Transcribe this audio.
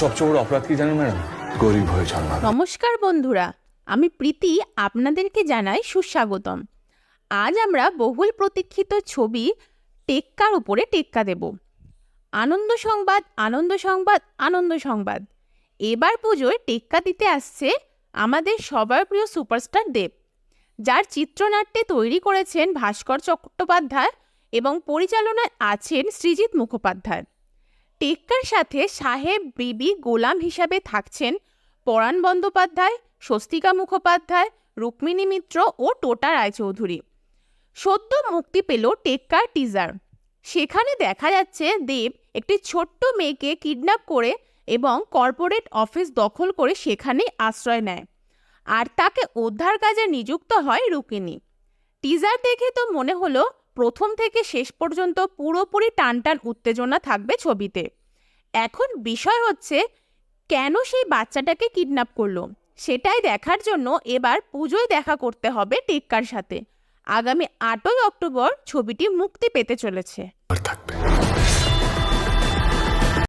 সবচেয়ে বড় অপরাধ কি জানেন ম্যাডাম? গরিব হয়ে নমস্কার বন্ধুরা আমি প্রীতি আপনাদেরকে জানাই সুস্বাগতম। আজ আমরা বহুল প্রতীক্ষিত ছবি টেক্কার উপরে টেক্কা দেব। আনন্দ সংবাদ আনন্দ সংবাদ আনন্দ সংবাদ। এবার পুজোয় টেক্কা দিতে আসছে আমাদের সবার প্রিয় সুপারস্টার দেব। যার চিত্রনাট্যে তৈরি করেছেন ভাস্কর চট্টোপাধ্যায় এবং পরিচালনায় আছেন সৃজিত মুখোপাধ্যায়। টেক্কার সাথে সাহেব বিবি গোলাম হিসাবে থাকছেন পরাণ বন্দ্যোপাধ্যায়, স্বস্তিকা মুখোপাধ্যায়, রুক্মিণী মিত্র ও টোটা রায়চৌধুরী। সদ্য মুক্তি পেল টেক্কার টিজার। সেখানে দেখা যাচ্ছে দেব একটি ছোট্ট মেয়েকে কিডন্যাপ করে এবং কর্পোরেট অফিস দখল করে সেখানেই আশ্রয় নেয়। আর তাকে উদ্ধার কাজে নিযুক্ত হয় রুকিনী টিজার দেখে তো মনে হলো প্রথম থেকে শেষ পর্যন্ত পুরোপুরি টানটান উত্তেজনা থাকবে ছবিতে। এখন বিষয় হচ্ছে, কেন সেই বাচ্চাটাকে কিডন্যাপ করল? সেটাই দেখার জন্য এবার পুজোয় দেখা করতে হবে টিক্কার সাথে। আগামী আটই অক্টোবর ছবিটি মুক্তি পেতে চলেছে। থাকবে।